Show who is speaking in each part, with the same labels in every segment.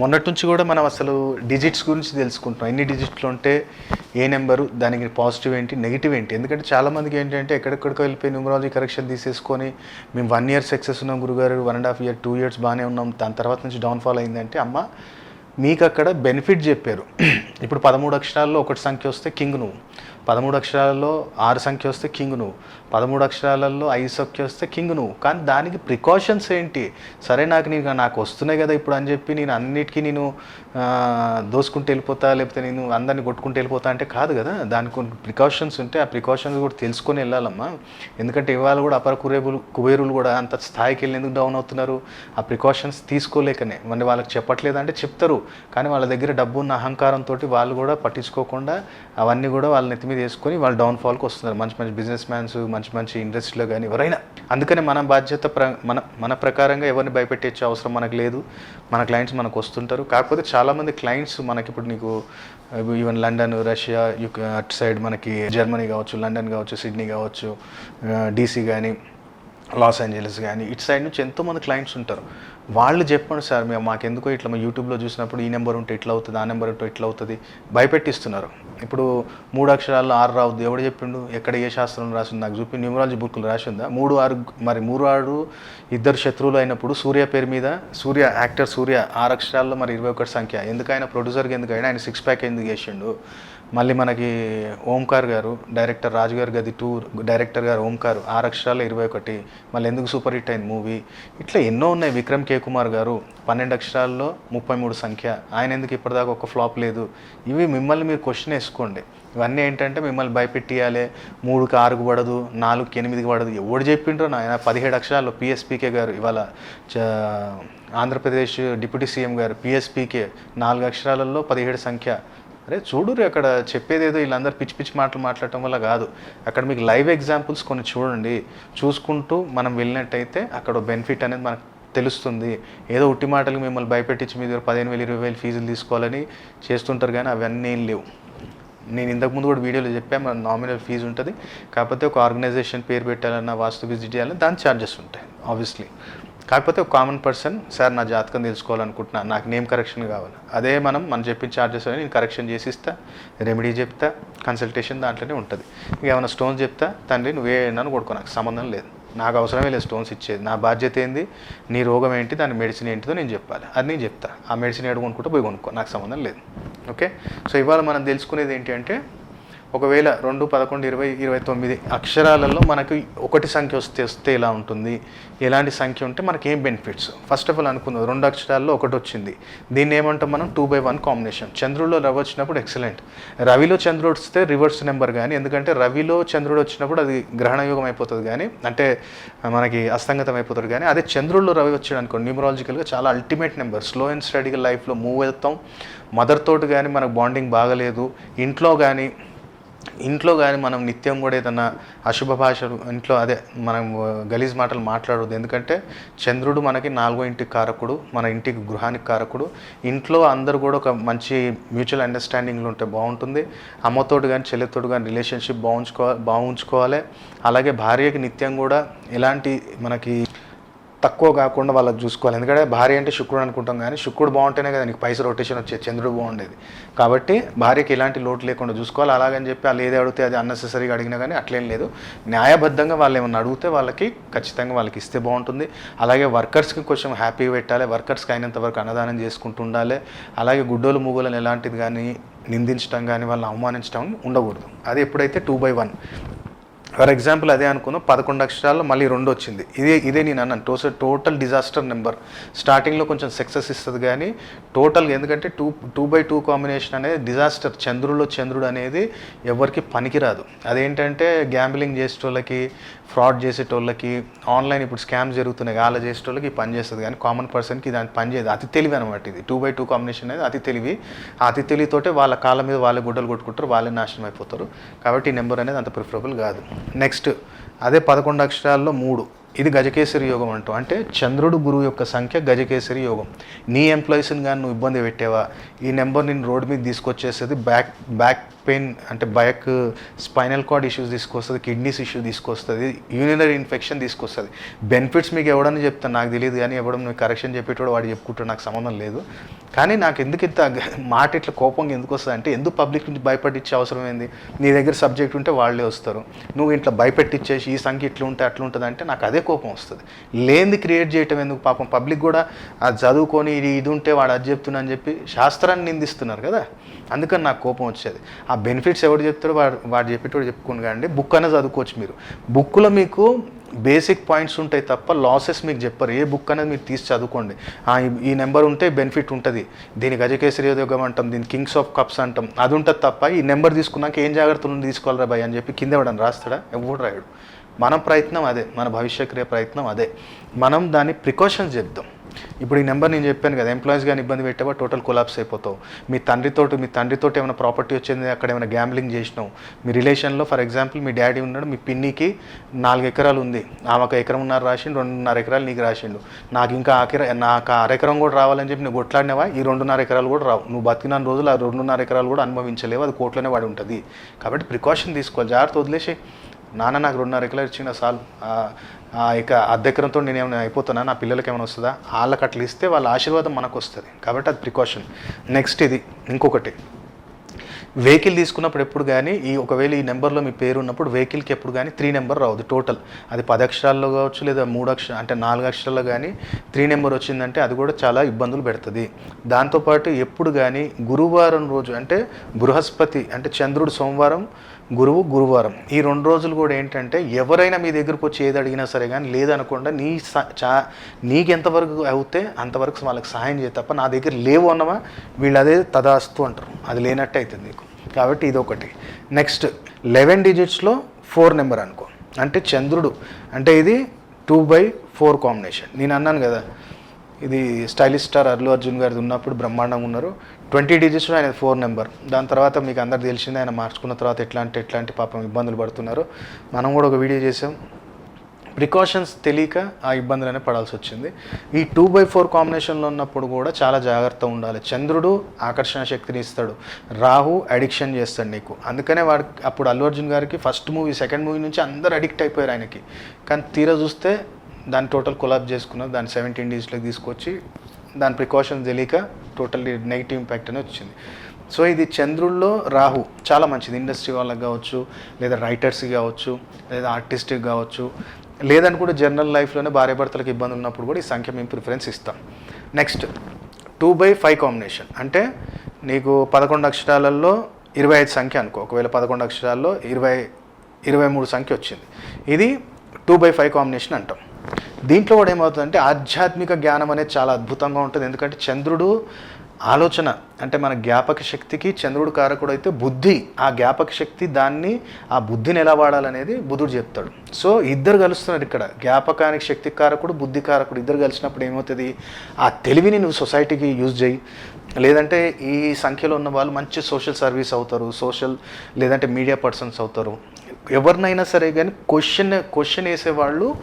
Speaker 1: మొన్నటి నుంచి కూడా మనం అసలు డిజిట్స్ గురించి తెలుసుకుంటున్నాం. ఎన్ని డిజిట్లు ఉంటే ఏ నెంబరు దానికి పాజిటివ్ ఏంటి నెగిటివ్ ఏంటి? ఎందుకంటే చాలామందికి ఏంటంటే ఎక్కడెక్కడికో వెళ్ళిపోయి న్యూమరాలజీ కరెక్షన్ తీసేసుకొని మేము వన్ ఇయర్ సక్సెస్ ఉన్నాం గురుగారు one and half year two years బాగానే ఉన్నాం. దాని తర్వాత నుంచి డౌన్ఫాల్ అయిందంటే అమ్మ మీకు అక్కడ బెనిఫిట్ చెప్పారు. ఇప్పుడు పదమూడు అక్షరాల్లో ఒకటి సంఖ్య వస్తే కింగ్ నువ్వు. పదమూడు అక్షరాలలో ఆరు సంఖ్య వస్తే కింగ్ నువ్వు. పదమూడు అక్షరాలలో ఐదు సంఖ్య వస్తే కింగ్ నువ్వు. కానీ దానికి ప్రికాషన్స్ ఏంటి? సరే నాకు నీకు నాకు వస్తున్నాయి కదా ఇప్పుడు అని చెప్పి నేను అన్నిటికీ నేను దోసుకుంటూ వెళ్ళిపోతా లేకపోతే నేను అందరిని కొట్టుకుంటూ వెళ్ళిపోతా అంటే కాదు కదా. దానికి కొన్ని ప్రికాషన్స్ ఉంటే ఆ ప్రికాషన్స్ కూడా తెలుసుకొని వెళ్ళాలమ్మా. ఎందుకంటే ఇవాళ కూడా అపర కురేబులు కుబేరులు కూడా అంత స్థాయికి వెళ్ళి ఎందుకు డౌన్ అవుతున్నారు. ఆ ప్రికాషన్స్ తీసుకోలేకనే. మరి వాళ్ళకి చెప్పట్లేదు అంటే చెప్తారు. కానీ వాళ్ళ దగ్గర డబ్బు ఉన్న అహంకారంతో వాళ్ళు కూడా పట్టించుకోకుండా అవన్నీ కూడా వాళ్ళ నెత్తి మీద వేసుకొని వాళ్ళు డౌన్ఫాల్కి వస్తున్నారు. మంచి మంచి బిజినెస్ మ్యాన్స్ మంచి మంచి ఇండస్ట్రీలో కానీ ఎవరైనా. అందుకనే మన బాధ్యత ప్ర మన మన ప్రకారంగా ఎవరిని భయపెట్టే అవసరం మనకు లేదు. మన క్లయింట్స్ మనకు వస్తుంటారు. కాకపోతే చాలా చాలామంది క్లయింట్స్ uh, మనకి ఇప్పుడు నీకు ఈవెన్ లండన్ రష్యా యుక్ అటు సైడ్ మనకి జర్మనీ కావచ్చు లండన్ కావచ్చు సిడ్నీ కావచ్చు uh, డీసీ కానీ లాస్ ఏంజలస్ కానీ ఇటు సైడ్ నుంచి ఎంతోమంది క్లయింట్స్ ఉంటారు. వాళ్ళు చెప్పండి సార్ మేము మాకెందుకో ఇట్లా మా యూట్యూబ్లో చూసినప్పుడు ఈ నెంబర్ ఉంటే ఇట్లా అవుతుంది ఆ నెంబర్ ఉంటే ఇట్లా అవుతుంది భయపెట్టిస్తున్నారు. ఇప్పుడు మూడు అక్షరాల్లో ఆరు రావద్దు ఎవడు చెప్పిండు ఎక్కడ ఏ శాస్త్రం రాసింది నాకు చూపి న్యూమరాలజీ బుక్లు రాసి ఉందా? మూడు ఆరు మరి మూడు ఆరు ఇద్దరు శత్రువులు అయినప్పుడు సూర్య పేరు మీద సూర్య యాక్టర్ సూర్య ఆరు అక్షరాల్లో మరి ఇరవై ఒకటి సంఖ్య. ఎందుకైనా ప్రొడ్యూసర్కి ఎందుకైనా ఆయన సిక్స్ ప్యాక్ ఎందుకు చేసిండు? మళ్ళీ మనకి ఓంకార్ గారు డైరెక్టర్ రాజు గారు గది టూ డైరెక్టర్ గారు ఓంకార్ ఆరు అక్షరాలు ఇరవై ఒకటి మళ్ళీ ఎందుకు సూపర్ హిట్ అయింది మూవీ? ఇట్లా ఎన్నో ఉన్నాయి. విక్రమ్ కే కుమార్ గారు పన్నెండు అక్షరాల్లో ముప్పై మూడు సంఖ్య. ఆయన ఎందుకు ఇప్పటిదాకా ఒక ఫ్లాప్ లేదు? ఇవి మిమ్మల్ని మీరు క్వశ్చన్ వేసుకోండి. ఇవన్నీ ఏంటంటే మిమ్మల్ని భయపెట్టియాలి. మూడుకి ఆరుకు పడదు నాలుగుకి ఎనిమిదికి పడదు. ఎవడు చెప్పిండ్రో నాయన? పదిహేడు అక్షరాల్లో పిఎస్పీకే గారు ఇవాళ చ- ఆంధ్రప్రదేశ్ డిప్యూటీ సీఎం గారు పిఎస్పీకే నాలుగు అక్షరాలలో పదిహేడు సంఖ్య. అరే చూడురు అక్కడ చెప్పేది ఏదో వీళ్ళందరూ పిచ్చి పిచ్చి మాటలు మాట్లాడటం వల్ల కాదు. అక్కడ మీకు లైవ్ ఎగ్జాంపుల్స్ కొన్ని చూడండి. చూసుకుంటూ మనం వెళ్ళినట్టయితే అక్కడ బెనిఫిట్ అనేది మనకు తెలుస్తుంది. ఏదో ఉట్టి మాటలు మిమ్మల్ని భయపెట్టించి మీ దగ్గర పదిహేను వేలు ఇరవై వేలు ఫీజులు తీసుకోవాలని చేస్తుంటారు కానీ అవన్నీ ఏం లేవు. నేను ఇంతకుముందు కూడా వీడియోలో చెప్పాను మన నామినల్ ఫీజు ఉంటుంది. కాకపోతే ఒక ఆర్గనైజేషన్ పేరు పెట్టాలన్నా వాస్తు విజిట్ చేయాలన్నా దాని ఛార్జెస్ ఉంటాయి ఆబ్వియస్లీ కాకపోతే ఒక కామన్ పర్సన్ సార్ నా జాతకం తెలుసుకోవాలనుకుంటున్నా నాకు నేమ్ కరెక్షన్ కావాలి. అదే మనం మనం చెప్పిన ఛార్జెస్ అని నేను కరెక్షన్ చేసి ఇస్తా రెమెడీ చెప్తా కన్సల్టేషన్ దాంట్లోనే ఉంటుంది. ఇక ఏమైనా స్టోన్స్ చెప్తా తండ్రి నువ్వే నన్ను కొడుకో నాకు సంబంధం లేదు. నాకు అవసరమే లేదు స్టోన్స్ ఇచ్చేది. నా బాధ్యత ఏంది? నీ రోగం ఏంటి? దాని మెడిసిన్ ఏంటిదో నేను చెప్పాలి. అది నేను చెప్తా. ఆ మెడిసిన్ ఏడు కొనుక్కుంటే పోయి కొనుక్కో నాకు సంబంధం లేదు. ఓకే? సో ఇవాళ మనం తెలుసుకునేది ఏంటి అంటే ఒకవేళ రెండు పదకొండు ఇరవై ఇరవై తొమ్మిది అక్షరాలలో మనకి ఒకటి సంఖ్య వస్తే వస్తే ఎలా ఉంటుంది? ఎలాంటి సంఖ్య ఉంటే మనకి ఏం బెనిఫిట్స్ ఫస్ట్ ఆఫ్ ఆల్ అనుకుందాం రెండు అక్షరాల్లో ఒకటి వచ్చింది. దీన్ని ఏమంటాం మనం? టూ బై వన్ కాంబినేషన్ చంద్రుల్లో రవి వచ్చినప్పుడు ఎక్సలెంట్ రవిలో చంద్రుడు వస్తే రివర్స్ నెంబర్ కానీ ఎందుకంటే రవిలో చంద్రుడు వచ్చినప్పుడు అది గ్రహణయోగం అయిపోతుంది కానీ అంటే మనకి అస్తంగతం అయిపోతుంది కానీ అదే చంద్రుల్లో రవి వచ్చాడు అనుకోండి న్యూమరాలజికల్గా చాలా అల్టిమేట్ నెంబర్ స్లో అండ్ స్టడీగా లైఫ్లో మూవ్ అవుతాం. మదర్ తోటి కానీ మనకు బాండింగ్ బాగలేదు. ఇంట్లో కానీ ఇంట్లో కానీ మనం నిత్యం కూడా ఏదన్నా అశుభ భాషలు ఇంట్లో అదే మనం గలీజ్ మాటలు మాట్లాడదు ఎందుకంటే చంద్రుడు మనకి నాలుగో ఇంటికి కారకుడు మన ఇంటికి గృహానికి కారకుడు. ఇంట్లో అందరు కూడా ఒక మంచి మ్యూచువల్ అండర్స్టాండింగ్లో ఉంటే బాగుంటుంది. అమ్మతోటి కానీ చెల్లెతోటి కానీ రిలేషన్షిప్ బాగుంచుకోవాలి బాగుంచుకోవాలి అలాగే భార్యకి నిత్యం కూడా ఎలాంటి మనకి తక్కువ కాకుండా వాళ్ళకి చూసుకోవాలి. ఎందుకంటే భార్య అంటే శుక్రుడు అనుకుంటాం కానీ శుక్రుడు బాగుంటేనే కదా నీకు పైస రొటేషన్ వచ్చేది చంద్రుడు బాగుండేది. కాబట్టి భార్యకి ఎలాంటి లోటు లేకుండా చూసుకోవాలి. అలాగని చెప్పి వాళ్ళు ఏది అడిగితే అది అన్నెసెసరీగా అడిగినా కానీ అట్లేం లేదు. న్యాయబద్ధంగా వాళ్ళు ఏమన్నా అడిగితే వాళ్ళకి ఖచ్చితంగా వాళ్ళకి ఇస్తే బాగుంటుంది. అలాగే వర్కర్స్కి కొంచెం హ్యాపీగా పెట్టాలి. వర్కర్స్కి అయినంత వరకు అన్నదానం చేసుకుంటూ ఉండాలి. అలాగే గుడ్డోలు మూగోలను ఎలాంటిది కానీ నిందించడం కానీ వాళ్ళని అవమానించడం ఉండకూడదు. అది ఎప్పుడైతే two by one for example అదే అనుకుందాం పదకొండు అక్షరాల్లో మళ్ళీ రెండు వచ్చింది. ఇదే ఇదే నేను అన్నాను టోటల్ టోటల్ డిజాస్టర్ నెంబర్. స్టార్టింగ్లో కొంచెం సక్సెస్ ఇస్తుంది కానీ టోటల్ ఎందుకంటే two two by two combination అనేది డిజాస్టర్ చంద్రుడిలో చంద్రుడు అనేది ఎవరికి పనికిరాదు. అదేంటంటే గ్యాంబ్లింగ్ చేసేటోళ్ళకి ఫ్రాడ్ చేసేటోళ్ళకి ఆన్లైన్ ఇప్పుడు స్కామ్ జరుగుతున్నాయి అలా చేసేటోళ్ళకి పని చేస్తుంది. కానీ కామన్ పర్సన్కి దాని పని చేయదు. అతి తెలివి అనమాట ఇది. టూ బై టూ కాంబినేషన్ అనేది అతి తెలివి. ఆ అతి తెలివితోటే వాళ్ళ కాళ్ళ మీద వాళ్ళే గుడ్డలు కొట్టుకుంటారు వాళ్ళే నాశనం అయిపోతారు. కాబట్టి ఈ నెంబర్ అనేది అంత ప్రిఫరబుల్ కాదు. నెక్స్ట్ అదే పదకొండు అక్షరాల్లో మూడు. ఇది గజకేసరి యోగం అంటూ. అంటే చంద్రుడు గురువు యొక్క సంఖ్య గజకేసరి యోగం. నీ ఎంప్లాయీస్ని కానీ నువ్వు ఇబ్బంది పెట్టేవా? ఈ నెంబర్ నేను రోడ్డు మీద తీసుకొచ్చేసేది బ్యాక్ బ్యాక్ పెయిన్ అంటే బ్యాక్ స్పైనల్ కార్డ్ ఇష్యూస్ తీసుకొస్తుంది కిడ్నీస్ ఇష్యూ తీసుకొస్తుంది యూనినరీ ఇన్ఫెక్షన్ తీసుకొస్తుంది. బెనిఫిట్స్ మీకు ఎవడని చెప్తాను నాకు తెలియదు కానీ ఎవడం నువ్వు కరెక్షన్ చెప్పేటోడు వాడు చెప్పుకుంటాడు నాకు సంబంధం లేదు. కానీ నాకు ఎందుకు ఇంత మాట ఇట్లా కోపంగా ఎందుకు వస్తుంది అంటే ఎందుకు పబ్లిక్ నుంచి భయపెట్టించే అవసరం ఏంది? నీ దగ్గర సబ్జెక్ట్ ఉంటే వాళ్ళే వస్తారు. నువ్వు ఇట్లా భయపెట్టించేసి ఈ సంఖ్య ఇట్లా ఉంటే అట్లా ఉంటుంది అంటే నాకు అదే కోపం వస్తుంది. లేనిది క్రియేట్ చేయటం ఎందుకు పాపం? పబ్లిక్ కూడా అది చదువుకొని ఇది ఇది ఉంటే వాడు అది చెప్తున్నా అని చెప్పి శాస్త్రాన్ని నిందిస్తున్నారు కదా. అందుకని నాకు కోపం వచ్చేది. ఆ బెనిఫిట్స్ ఎవడు చెప్తాడో వాడు వాడు చెప్పేటోడు చెప్పుకోను కానీ బుక్ అనేది చదువుకోవచ్చు మీరు. బుక్లో మీకు బేసిక్ పాయింట్స్ ఉంటాయి తప్ప లాసెస్ మీకు చెప్పరు. ఏ బుక్ అనేది మీరు తీసి చదువుకోండి. ఈ- నెంబర్ ఉంటే బెనిఫిట్ ఉంటుంది. దీని గజకేశ్వరి యోగం అంటాం దీని కింగ్స్ ఆఫ్ కప్స్ అంటాం. అది ఉంటుంది తప్ప ఈ నెంబర్ తీసుకున్నాక ఏం జాగ్రత్తలు తీసుకోవాలరా భయ్ అని చెప్పి కింద ఇవ్వడం రాస్తాడా? ఎవడు రాయడు మన ప్రయత్నం అదే మన భవిష్య క్రియ ప్రయత్నం అదే. మనం దాన్ని ప్రికాషన్స్ చెప్దాం ఇప్పుడు ఈ నెంబర్ నేను చెప్పాను కదా ఎంప్లాయీస్ కానీ ఇబ్బంది పెట్టావా టోటల్ కొలాప్స్ అయిపోతావు. మీ తండ్రితోటి మీ తండ్రితోటి ఏమైనా ప్రాపర్టీ వచ్చింది అక్కడ ఏమైనా గ్యాంబ్లింగ్ చేసినావు. మీ రిలేషన్లో ఫర్ ఎగ్జాంపుల్ మీ డాడీ ఉన్నాడు మీ పిన్నికి నాలుగు ఎకరాలు ఉంది. ఆమె ఒక ఎకరం ఉన్నారు రాసిండు రెండున్నర ఎకరాలు నీకు రాసిండు. నాకు ఇంకా ఆకిర నాకు అరెకరం కూడా రావాలని చెప్పి నువ్వు కొట్లాడినావా? ఈ రెండున్నర ఎకరాలు కూడా రావు. నువ్వు బతికిన రోజులు ఆ రెండున్నర ఎకరాలు కూడా అనుభవించలేవు అది కోట్లోనే వాడి ఉంటుంది. కాబట్టి ప్రికాషన్ తీసుకోవాలి జాగ్రత్త వదిలేసి నాన్న నాకు రెండున్నర ఎకరాలు ఇచ్చిన చాలు. ఇక అద్దెకరంతో ఎకరంతో నేను ఏమైనా అయిపోతున్నా నా పిల్లలకి ఏమైనా వస్తుందా? వాళ్ళకి అట్లా ఇస్తే వాళ్ళ ఆశీర్వాదం మనకు వస్తుంది. కాబట్టి అది ప్రికాషన్. నెక్స్ట్ ఇది ఇంకొకటి. వెహికల్ తీసుకున్నప్పుడు ఎప్పుడు కానీ ఈ ఒకవేళ ఈ నెంబర్లో మీ పేరు ఉన్నప్పుడు వెహికల్కి ఎప్పుడు కానీ త్రీ నెంబర్ రావద్దు టోటల్. అది పది అక్షరాల్లో కావచ్చు లేదా మూడు అక్షర అంటే నాలుగు అక్షరాల్లో కానీ త్రీ నెంబర్ వచ్చిందంటే అది కూడా చాలా ఇబ్బందులు పెడుతుంది. దాంతోపాటు ఎప్పుడు కానీ గురువారం రోజు అంటే బృహస్పతి అంటే చంద్రుడు సోమవారం గురువు గురువారం. ఈ రెండు రోజులు కూడా ఏంటంటే ఎవరైనా మీ దగ్గరకు వచ్చి ఏది అడిగినా సరే కానీ లేదనకుండా నీ స- చా నీకెంతవరకు అవుతే అంతవరకు వాళ్ళకి సహాయం చేయ తప్ప నా దగ్గర లేవు అన్నవా వీళ్ళు అదే తదాస్తు అంటారు. అది లేనట్టు అవుతుంది నీకు. కాబట్టి ఇది ఒకటి నెక్స్ట్ లెవెన్ డిజిట్స్లో ఫోర్ నెంబర్ అనుకో. అంటే చంద్రుడు. అంటే ఇది టూ బై ఫోర్ కాంబినేషన్. నేను అన్నాను కదా ఇది స్టైలిష్ స్టార్ అల్లు అర్జున్ గారిది ఉన్నప్పుడు బ్రహ్మాండంగా ఉన్నారు. ట్వంటీ డిజిట్స్ ఆయన ఫోర్ నెంబర్. దాని తర్వాత మీకు అందరు తెలిసిందే ఆయన మార్చుకున్న తర్వాత ఎట్లాంటి ఎట్లాంటి పాపం ఇబ్బందులు పడుతున్నారు. మనం కూడా ఒక వీడియో చేసాం. ప్రికాషన్స్ తెలియక ఆ ఇబ్బందులనే పడాల్సి వచ్చింది. ఈ టూ బై ఫోర్ కాంబినేషన్లో ఉన్నప్పుడు కూడా చాలా జాగ్రత్త ఉండాలి. చంద్రుడు ఆకర్షణ శక్తిని ఇస్తాడు. రాహు అడిక్షన్ చేస్తాడు నీకు. అందుకనే వాడు అప్పుడు అల్లు అర్జున్ గారికి ఫస్ట్ మూవీ సెకండ్ మూవీ నుంచి అందరు అడిక్ట్ అయిపోయారు ఆయనకి. కానీ తీరా చూస్తే దాన్ని టోటల్ కొలాబ్ చేసుకున్నారు దాన్ని సెవెంటీన్ డేస్లోకి తీసుకొచ్చి దాని ప్రికాషన్స్ తెలియక టోటల్లీ నెగిటివ్ ఇంపాక్ట్ అనేది వచ్చింది. సో ఇది చంద్రుల్లో రాహు చాలా మంచిది. ఇండస్ట్రీ వాళ్ళకి కావచ్చు లేదా రైటర్స్కి కావచ్చు లేదా ఆర్టిస్ట్కి కావచ్చు లేదని కూడా జనరల్ లైఫ్లోనే భార్యాభర్తలకు ఇబ్బంది ఉన్నప్పుడు కూడా ఈ సంఖ్య మేము ప్రిఫరెన్స్ ఇస్తాం. Next two by five combination అంటే నీకు పదకొండు అక్షరాలలో ఇరవై ఐదు సంఖ్య అనుకో. ఒకవేళ పదకొండు అక్షరాల్లో ఇరవై ఇరవై మూడు సంఖ్య వచ్చింది. ఇది టూ బై ఫైవ్ కాంబినేషన్ అంటాం. దీంట్లో కూడా ఏమవుతుందంటే ఆధ్యాత్మిక జ్ఞానం అనేది చాలా అద్భుతంగా ఉంటుంది. ఎందుకంటే చంద్రుడు ఆలోచన అంటే మన జ్ఞాపక శక్తికి చంద్రుడు కారకుడు అయితే బుద్ధి ఆ జ్ఞాపక శక్తి దాన్ని ఆ బుద్ధిని ఎలా వాడాలనేది బుధుడు చెప్తాడు. సో ఇద్దరు కలుస్తున్నారు ఇక్కడ. జ్ఞాపకానికి శక్తి కారకుడు బుద్ధి కారకుడు ఇద్దరు కలిసినప్పుడు ఏమవుతుంది? ఆ తెలివిని నువ్వు సొసైటీకి యూజ్ చేయి. లేదంటే ఈ సంఖ్యలో ఉన్న వాళ్ళు మంచి సోషల్ సర్వీస్ అవుతారు. సోషల్ లేదంటే మీడియా పర్సన్స్ అవుతారు. ఎవరినైనా సరే కానీ క్వశ్చన్ క్వశ్చన్ వేసేవాళ్ళు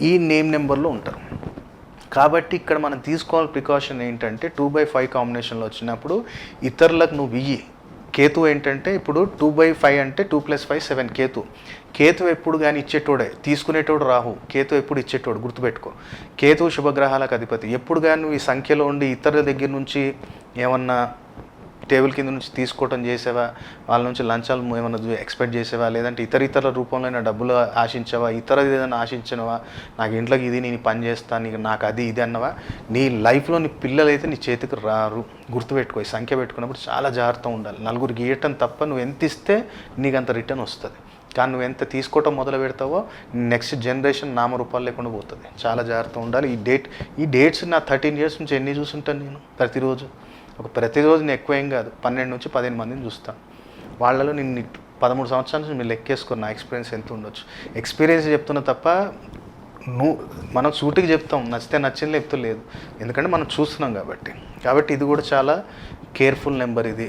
Speaker 1: ఈ నేమ్ నెంబర్లో ఉంటారు. కాబట్టి ఇక్కడ మనం తీసుకోవాల్సిన ప్రికాషన్ ఏంటంటే టూ బై ఫైవ్ కాంబినేషన్లో వచ్చినప్పుడు ఇతరులకు నువ్వు ఇయ్యి. కేతు ఏంటంటే ఇప్పుడు టూ బై ఫైవ్ అంటే two plus five seven Ketu. Ketu ఎప్పుడు కానీ ఇచ్చేటోడే. తీసుకునేటోడు రాహు. కేతు ఎప్పుడు ఇచ్చేటోడు? గుర్తుపెట్టుకో. కేతు శుభగ్రహాలకు అధిపతి. ఎప్పుడు కానీ నువ్వు ఈ సంఖ్యలో ఉండి ఇతరుల దగ్గర నుంచి ఏమన్నా టేబుల్ కింద నుంచి తీసుకోవటం చేసేవా? వాళ్ళ నుంచి లంచాలు ఏమైనా ఎక్స్పెక్ట్ చేసేవా? లేదంటే ఇతర ఇతర రూపంలో అయినా డబ్బులు ఆశించావా? ఇతర ఏదైనా ఆశించినవా? నాకు ఇంట్లోకి ఇది నేను పని చేస్తాను నీకు నాకు అది ఇది అన్నవా? నీ లైఫ్లో నీ పిల్లలు అయితే నీ చేతికి రారు. గుర్తుపెట్టుకో ఈ సంఖ్య పెట్టుకున్నప్పుడు చాలా జాగ్రత్తగా ఉండాలి. నలుగురికి ఇవ్వటం తప్ప నువ్వు ఎంత ఇస్తే నీకు అంత రిటర్న్ వస్తుంది. కానీ నువ్వు ఎంత తీసుకోవటం మొదలు పెడతావో నెక్స్ట్ జనరేషన్ నామరూపాలు లేకుండా పోతుంది. చాలా జాగ్రత్తగా ఉండాలి. ఈ డేట్ ఈ డేట్స్ నా థర్టీన్ ఇయర్స్ నుంచి ఎన్ని చూసుంటాను నేను? ప్రతిరోజు? ఒక ప్రతిరోజు నేను ఎక్కువ ఏం కాదు పన్నెండు నుంచి పదిహేను మందిని చూస్తాను వాళ్ళలో నేను పదమూడు సంవత్సరాల నుంచి మీరు లెక్కేసుకున్న ఎక్స్పీరియన్స్ ఎంత ఉండొచ్చు? ఎక్స్పీరియన్స్ చెప్తున్నా తప్ప నువ్వు మనం సూటికి చెప్తాం నచ్చితే నచ్చింది లేకపోతే లేదు. ఎందుకంటే మనం చూస్తున్నాం కాబట్టి. కాబట్టి ఇది కూడా చాలా కేర్ఫుల్ నెంబర్ ఇది.